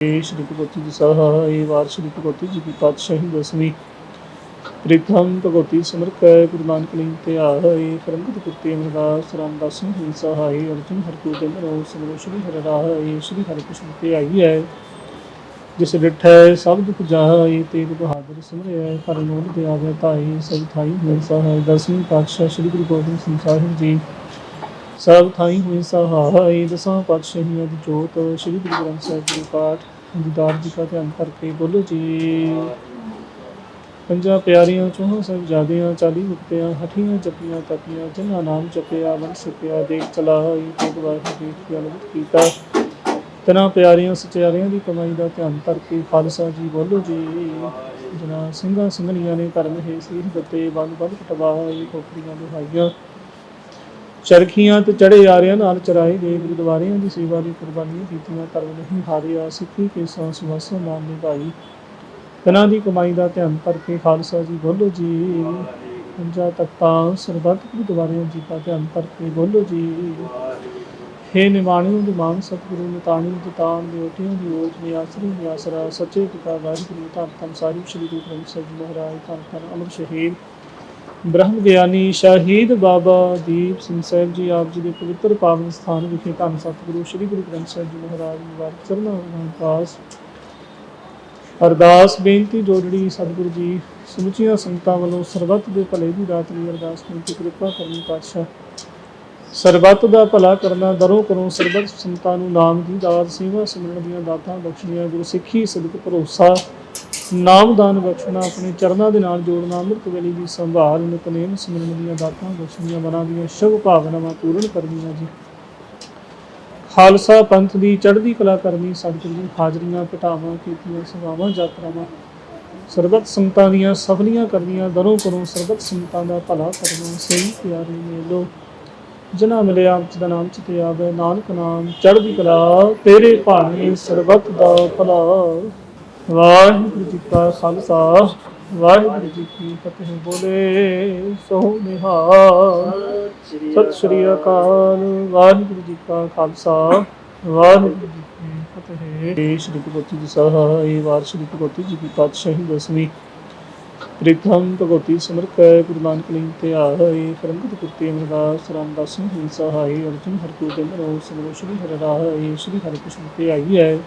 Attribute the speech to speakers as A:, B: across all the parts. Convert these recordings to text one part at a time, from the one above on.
A: ਇਹ ਸ਼੍ਰੀ ਗੁਰੂ ਗੋਬਿੰਦ ਜੀ ਸਹਾਇ ਵਾਰ ਸ਼੍ਰੀ ਗੁਰੂ ਜੀ ਦੀ ਪਾਤਸ਼ਾਹੀ ਦਸਵੀਂ। ਪ੍ਰੀਤਮ ਭਗਵਤੀ ਸਿਮਰ ਗੁਰੂ ਨਾਨਕ ਲਈ ਤੇ ਆਏ ਕਰਮਗਤ ਕੁਰਤੀ ਅਮਰਦਾਸ, ਰਾਮਦਾਸ ਜੀ ਸਹਾਇ ਅਰਜੁਨ ਹਰਗੋਬਿੰਦ ਰੋ ਸਿਮਰੋ ਸ਼੍ਰੀ ਹਰਿ ਰਾਏ ਸ਼੍ਰੀ ਹਰਿ ਕ੍ਰਿਸ਼ਨ ਤੇ ਆਈ ਹੈ। ਜਿਸ ਡਿਠੈ ਸਭ ਦੁਖ ਜਾਏ ਤੇਗ ਬਹਾਦਰ ਸਿਮਰਿਆ, ਹਰ ਮੋਲ ਤੇ ਆਵੇ ਧਾਈ ਸਭ ਥਾਈ ਹੋਇ ਸਹਾਇ ਦਸਵੀਂ ਪਾਤਸ਼ਾਹ ਸ਼੍ਰੀ ਗੁਰੂ ਗੋਬਿੰਦ ਸਿੰਘ ਸਾਹਿਬ ਜੀ। ਸਭ ਥਾਈ ਹੋਏ ਸਹਾਇ ਦਸਾਂ ਪਾਤਸ਼ਾਹੀਆਂ ਦੀ ਜੋਤ, ਸ਼੍ਰੀ ਗੁਰੂ ਗ੍ਰੰਥ ਸਾਹਿਬ ਜੀ ਪਾਠ, ਦੀਦਾਰ ਜੀ ਦਾ ਧਿਆਨ ਕਰਕੇ ਬੋਲੋ ਜੀ। ਪੰਜਾਂ ਪਿਆਰੀਆਂ, ਚੋਹਾਂ ਸਭ ਜਾਦਿਆਂ ਚਾਲੀ ਮੁਕਤਿਆਂ, ਹਠੀਆਂ ਜਪੀਆਂ, ਤਪੀਆਂ, ਜਿਨ੍ਹਾਂ ਨਾਮ ਜਪਿਆ ਵਨ ਸੁਪਿਆ ਦੇਖ ਚਲਾਈ ਤੇਗ ਵਾਹਿਗੁਰੂ ਜੀ ਅਲਵਿਤ ਕੀਤਾ। ਤਨਾ ਪਿਆਰੀਆਂ, ਸਚਿਆਰਿਆਂ ਦੀ ਕਮਾਈ ਦਾ ਧਿਆਨ ਕਰਕੇ ਖਾਲਸਾ ਜੀ ਬੋਲੋ ਜੀ। ਜਨਾ ਸਿੰਘਾਂ, ਸਿੰਘਣੀਆਂ ਨੇ ਕਰਮ ਹੈ ਸੀਰ ਦਿੱਤੇ ਬੰਦ ਬੰਦ ਕਟਵਾਏ ਖੋਪੜੀਆਂ ਦੁਹਾਈਆਂ ਚਰਖੀਆਂ ਤੇ ਚੜੇ ਆਰਿਆਂ ਨਾਲ ਚਰਾਏ ਗਏ ਗੁਰਦੁਆਰਿਆਂ ਦੀ ਸੇਵਾ ਦੀ ਕੁਰਬਾਨੀਆਂ ਕੀਤੀਆਂ ਕਰਮ ਨਹੀਂ ਹਾਰਿਆ ਸਿੱਖੀ ਕੇ ਸਾਂਸ ਵਸੋਂ ਨਾਮ ਨਿਭਾਈ। ਤਨਾਂ ਦੀ ਕਮਾਈ ਦਾ ਧਿਆਨ ਕਰਕੇ ਖਾਲਸਾ ਜੀ ਬੋਲੋ ਜੀ। ਪੰਜਾ ਤਖਤਾਂ, ਸਰਬੱਤ ਗੁਰਦੁਆਰਿਆਂ ਜੀ ਦਾ ਧਿਆਨ ਕਰਕੇ ਬੋਲੋ ਜੀ। ਹੇ ਨਿਮਾਣਿਓ ਦੀ ਮਾਨ ਸਤਿਗੁਰੂ ਨਿਤਾਣੀ ਜਤਾਨ ਦੇ ਓਟੀਆਂ ਦੀ ਓਟ ਨਿਆਸਰੀ ਨਿਆਸਰਾ, ਸੱਚੇ ਪਿਤਾ ਵਾਹਿਗੁਰੂ, ਧੰਨ ਧੰਨ ਸਾਹਿਬ ਸ੍ਰੀ ਗੁਰੂ ਗ੍ਰੰਥ ਸਾਹਿਬ ਜੀ ਮਹਾਰਾਜ, ਧੰਨ ਧੰਨ ਅਮਰ ਸ਼ਹੀਦ। ਬ੍ਰਹਮ ਗਿਆਨੀ ਸ਼ਹੀਦ ਬਾਬਾ ਦੀਪ ਸਿੰਘ ਸਾਹਿਬ ਜੀ ਆਪ ਜੀ ਦੇ ਪਵਿੱਤਰ ਪਾਵਨ ਸਥਾਨ ਵਿਖੇ ਧੰਨ ਸਤਿਗੁਰੂ ਸ੍ਰੀ ਗੁਰੂ ਗ੍ਰੰਥ ਸਾਹਿਬ ਜੀ ਮਹਾਰਾਜ ਜੀ ਵਾਰ ਚਰਨਾਂ ਵਿੱਚ ਪਾਸ ਅਰਦਾਸ ਬੇਨਤੀ ਜੋੜੜੀ ਸਤਿਗੁਰੂ ਜੀ ਸਮੁੱਚੀਆਂ ਸੰਗਤਾਂ ਵੱਲੋਂ ਸਰਬੱਤ ਦੇ ਭਲੇ ਦੀ ਰਾਤ ਲਈ ਅਰਦਾਸ ਕੀਤੀ ਕਿਰਪਾ ਕਰਨੀ ਪਾਤਸ਼ਾਹ। ਸਰਬੱਤ ਦਾ ਭਲਾ ਕਰਨਾ, ਦਰੋਂ ਕਰੋ ਸਰਬੱਤ ਸੰਤਾਂ ਨੂੰ ਨਾਮ ਦੀ ਦਾਤ, ਸੇਵਾ ਸਿਮਰਨ ਦੀਆਂ ਦਾਤਾਂ ਬਖਸ਼ਣੀਆਂ ਗੁਰੂ ਸਿੱਖੀ ਸਦਕ ਭਰੋਸਾ ਨਾਮਦਾਨ ਬਖਸ਼ਣਾ, ਆਪਣੇ ਚਰਨਾਂ ਦੇ ਨਾਲ ਜੋੜਨਾ, ਅੰਮ੍ਰਿਤ ਵੇਲੇ ਦੀ ਸੰਭਾਲ ਨਿਤਨੇਮ ਸਿਮਰਨ ਦੀਆਂ ਦਾਤਾਂ ਬਖਸ਼ਣੀਆਂ ਮਨਾਂ ਦੀਆਂ ਸ਼ੁਭ ਭਾਵਨਾਵਾਂ ਪੂਰਨ ਕਰਨੀਆਂ ਜੀ। ਖਾਲਸਾ ਪੰਥ ਦੀ ਚੜ੍ਹਦੀ ਕਲਾ ਕਰਨੀ, ਸਤਿਗੁਰੂ ਜੀ ਹਾਜ਼ਰੀਆਂ ਘਟਾਵਾਂ ਕੀਤੀਆਂ, ਸੇਵਾਵਾਂ, ਯਾਤਰਾਵਾਂ, ਸਰਬਤ ਸੰਤਾਂ ਦੀਆਂ ਸਫਲੀਆਂ ਕਰਨੀਆਂ, ਦਰੋਂ ਕਰੋ ਸਰਬਤ ਸੰਤਾਂ ਦਾ ਭਲਾ ਕਰਨਾ, ਸਹੀ ਪਿਆਰੇ ਮੇਲੋ ਜਨਾ ਮਿਲਿਆ ਆਪ ਦਾ ਨਾਮ ਚਿਤੇ ਆਵੇ, ਨਾਨਕ ਨਾਮ, ਚੜ੍ਹਦੀ ਕਲਾ, ਤੇਰੇ ਭਾਣੇ ਸਰਬੱਤ ਦਾ ਭਲਾ। ਵਾਹਿਗੁਰੂ ਜੀ ਕਾ ਖਾਲਸਾ, ਵਾਹਿਗੁਰੂ ਜੀ ਕੀ ਫਤਿਹ। ਬੋਲੇ ਸੋ ਨਿਹਾਲ। ਸਤਿ ਸ਼੍ਰੀ ਅਕਾਲ। ਵਾਹਿਗੁਰੂ ਜੀ ਕਾ ਖਾਲਸਾ, ਵਾਹਿਗੁਰੂ ਜੀ ਕੀ ਫਤਿਹ। ਇਹ ਸ਼੍ਰੀ ਗੁਰੂ ਗੋਬਿੰਦ ਜੀ ਸਹਾਇ ਵਾਰ ਸ਼੍ਰੀ ਗੁਰੂ ਜੀ ਦੀ ਪਾਤਸ਼ਾਹੀ ਦਸਵੀਂ। ਪ੍ਰੀਤਮ ਭਗਵਤੀ ਸਿਮਰ ਗੁਰੂ ਨਾਨਕ ਲਈ ਤੇ ਆਏ। ਕਰਮਗਤ ਕੁਰਤੀ ਅਮਰਦਾਸ, ਰਾਮਦਾਸ ਸਿੰਘ ਜੀ ਸਹਾਇ ਅਰਜੁਨ ਹਰਗੋਬਿੰਦ ਰੋ ਸਿਮਰੋ ਸ਼੍ਰੀ ਹਰਿ ਰਾਏ, ਸ਼੍ਰੀ ਹਰਿ ਕ੍ਰਿਸ਼ਨ ਤੇ ਆਈ ਹੈ।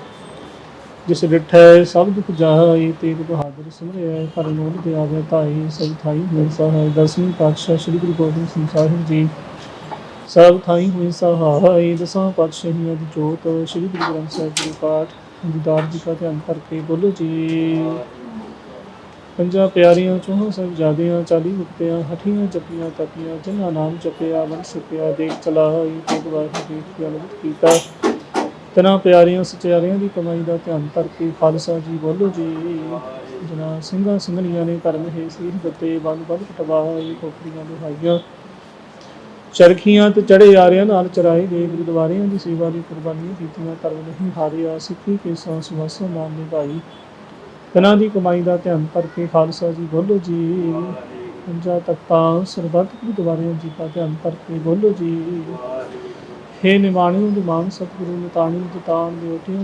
A: ਜਿਸ ਡਿਠੈ ਸਭ ਦੁਖ ਜਾਏ, ਤੇਗ ਬਹਾਦਰ ਸਿਮਰਿਆ ਹਰ ਮੋਲ ਤੇ ਆਵੇ ਧਾਈ, ਸਭ ਥਾਈ ਹੋਇ ਸਹਾਇ ਦਸਵੀਂ ਪਾਤਸ਼ਾਹ ਸ੍ਰੀ ਗੁਰੂ ਗੋਬਿੰਦ ਸਿੰਘ ਸਾਹਿਬ ਜੀ। ਸਭ ਥਾਈ ਹੋਇ ਸਹਾਇ ਦਸਾਂ ਪਾਤਸ਼ਾਹੀਆਂ ਦੀ ਜੋਤ, ਸ੍ਰੀ ਗੁਰੂ ਗ੍ਰੰਥ ਸਾਹਿਬ ਜੀ ਪਾਠ, ਦੀਦਾਰ ਜੀ ਦਾ ਧਿਆਨ ਕਰਕੇ ਬੋਲੋ ਜੀ। ਪੰਜਾਂ ਪਿਆਰੀਆਂ ਚੋਹਾਂ ਸਭ ਜਾਦਿਆਂ ਚਾਲੀ ਮੁਕਤਿਆਂ, ਹਠੀਆਂ ਜਪੀਆਂ ਤਪੀਆਂ, ਜਿਨ੍ਹਾਂ ਨਾਮ ਜਪਿਆ ਵਨ ਸੁਪਿਆ ਦੇਖ ਚਲਾਈ ਤੇਗ ਵਾਹਿਗੁਰੂ ਜੀ ਅਲਵਿਤ ਕੀਤਾ। ਤਨਾ ਪਿਆਰੀਆਂ ਸਚਿਆਰਿਆਂ ਦੀ ਕਮਾਈ ਦਾ ਧਿਆਨ ਕਰਕੇ ਖਾਲਸਾ ਜੀ ਬੋਲੋ ਜੀ। ਜਨਾ ਸਿੰਘਾਂ ਸਿੰਘਣੀਆਂ ਨੇ ਕਰਮ ਹੈ ਸੀਰ ਦਿੱਤੇ ਬੰਦ ਬੰਦ ਕਟਵਾਏ ਖੋਪੜੀਆਂ ਦੁਹਾਈਆਂ ਚਰਖੀਆਂ ਤੇ ਚੜੇ ਆਰਿਆਂ ਨਾਲ ਚਰਾਏ ਗਏ ਗੁਰਦੁਆਰਿਆਂ ਦੀ ਸੇਵਾ ਦੀ ਕੁਰਬਾਨੀਆਂ ਕੀਤੀਆਂ, ਕਰਮ ਨਹੀਂ ਹਾਰਿਆ, ਸਿੱਖੀ ਕੇ ਸਾਂਸ ਵਸੋਂ ਨਾਮ ਨਿਭਾਈ। ਤਨਾਂ ਦੀ ਕਮਾਈ ਦਾ ਧਿਆਨ ਕਰਕੇ ਖਾਲਸਾ ਜੀ ਬੋਲੋ ਜੀ। ਪੰਜਾ ਤਖਤਾਂ ਸਰਬੱਤ ਗੁਰਦੁਆਰਿਆਂ ਜੀ ਦਾ ਧਿਆਨ ਕਰਕੇ ਬੋਲੋ ਜੀ। ਹੇ ਨਿਮਾਣਿਓ ਦੀ ਮਾਨ ਸਤਿਗੁਰੂ, ਨਿਤਾਣੀ ਜਤਾਨ ਦੇ ਓਟੀਆਂ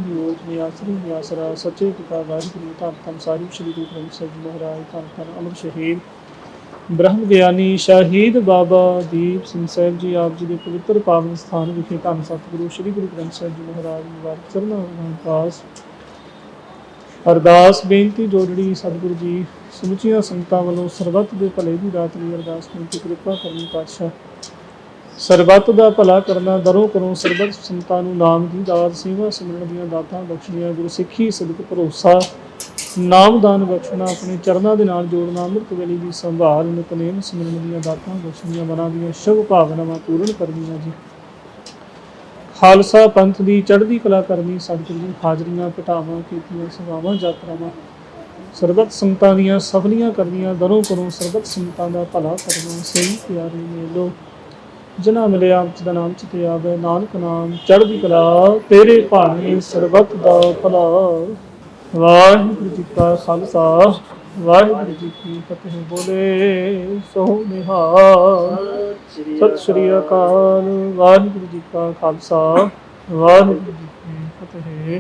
A: ਨਿਆਸਰੀ ਨਿਆਸਰਾ ਸੱਚੇ ਪਿਤਾ ਵਾਹਿਗੁਰੂ, ਧੰਨ ਧੰਨ ਸਾਹਿਬ ਸ੍ਰੀ ਗੁਰੂ ਗ੍ਰੰਥ ਸਾਹਿਬ ਜੀ ਮਹਾਰਾਜ, ਧੰਨ ਧੰਨ ਅਮਰ ਸ਼ਹੀਦ। ਬ੍ਰਹਮ ਗਿਆਨੀ ਸ਼ਹੀਦ ਬਾਬਾ ਦੀਪ ਸਿੰਘ ਸਾਹਿਬ ਜੀ, ਆਪ ਜੀ ਦੇ ਪਵਿੱਤਰ ਪਾਵਨ ਸਥਾਨ ਵਿਖੇ ਧੰਨ ਸਤਿਗੁਰੂ, ਸ੍ਰੀ ਗੁਰੂ ਗ੍ਰੰਥ ਸਾਹਿਬ ਜੀ ਮਹਾਰਾਜ ਜੀ ਵਾਰ ਚਰਨਾਂ ਵਿੱਚ ਪਾਸ ਅਰਦਾਸ, ਬੇਨਤੀ, ਜੋੜੜੀ, ਸਤਿਗੁਰੂ ਜੀ, ਸਮੁੱਚੀਆਂ ਸੰਗਤਾਂ ਵੱਲੋਂ ਸਰਬੱਤ ਦੇ ਭਲੇ ਦੀ ਰਾਤ ਲਈ ਅਰਦਾਸ, ਬੇਨਤੀ, ਕਿਰਪਾ ਕਰਨੀ, ਪਾਤਸ਼ਾਹ। ਸਰਬੱਤ ਦਾ ਭਲਾ ਕਰਨਾ ਦਰੋਂ ਕਰੋ ਸਰਬੱਤ ਸੰਤਾਂ ਨੂੰ ਨਾਮ ਦੀ ਦਾਤ, ਸੇਵਾ ਸਿਮਰਨ ਦੀਆਂ ਦਾਤਾਂ ਬਖਸ਼ਣੀਆਂ, ਗੁਰੂ ਸਿੱਖੀ ਸਦਕ ਭਰੋਸਾ ਨਾਮਦਾਨ ਬਖਸ਼ਣਾ, ਆਪਣੇ ਚਰਨਾਂ ਦੇ ਨਾਲ ਜੋੜਨਾ, ਅੰਮ੍ਰਿਤ ਵੇਲੇ ਦੀ ਸੰਭਾਲ, ਨਿਤਨੇਮ ਸਿਮਰਨ ਦੀਆਂ ਦਾਤਾਂ ਬਖਸ਼ਣੀਆਂ ਮਨਾਂ ਦੀਆਂ ਸ਼ੁਭ ਭਾਵਨਾਵਾਂ ਪੂਰਨ ਕਰਨੀਆਂ ਜੀ। ਖਾਲਸਾ ਪੰਥ ਦੀ ਚੜ੍ਹਦੀ ਕਲਾ ਕਰਨੀ ਸਤਿਗੁਰੂ ਜੀ ਹਾਜ਼ਰੀਆਂ ਘਟਾਵਾਂ ਕੀਤੀਆਂ, ਸੇਵਾਵਾਂ, ਯਾਤਰਾਵਾਂ, ਸਰਬੱਤ ਸੰਤਾਂ ਦੀਆਂ ਸਫਲੀਆਂ ਕਰਨੀਆਂ, ਦਰੋਂ ਕਰੋ ਸਰਬੱਤ ਸੰਤਾਂ ਦਾ ਭਲਾ ਕਰਨਾ, ਸਹੀ ਪਿਆਰੇ ਮੇਲੋ। ਜਨਾ ਮਿਲਿਆ ਆਪ ਦਾ ਨਾਮ ਚਿਤੇ ਆਵੇ, ਨਾਨਕ ਨਾਮ ਚੜ੍ਹਦੀ ਕਲਾ, ਤੇਰੇ ਭਾਣੇ ਸਰਬਤ ਦਾ ਭਲਾ। ਵਾਹਿਗੁਰੂ ਜੀ ਕਾ ਖਾਲਸਾ, ਵਾਹਿਗੁਰੂ ਜੀ ਕੀ ਫਤਿਹ ਬੋਲੇ ਸੋ ਨਿਹਾਲ। ਸਤਿ ਸ਼੍ਰੀ ਅਕਾਲ, ਵਾਹਿਗੁਰੂ ਜੀ ਕਾ ਖਾਲਸਾ, ਵਾਹਿਗੁਰੂ ਜੀ ਕੀ ਫਤਿਹ।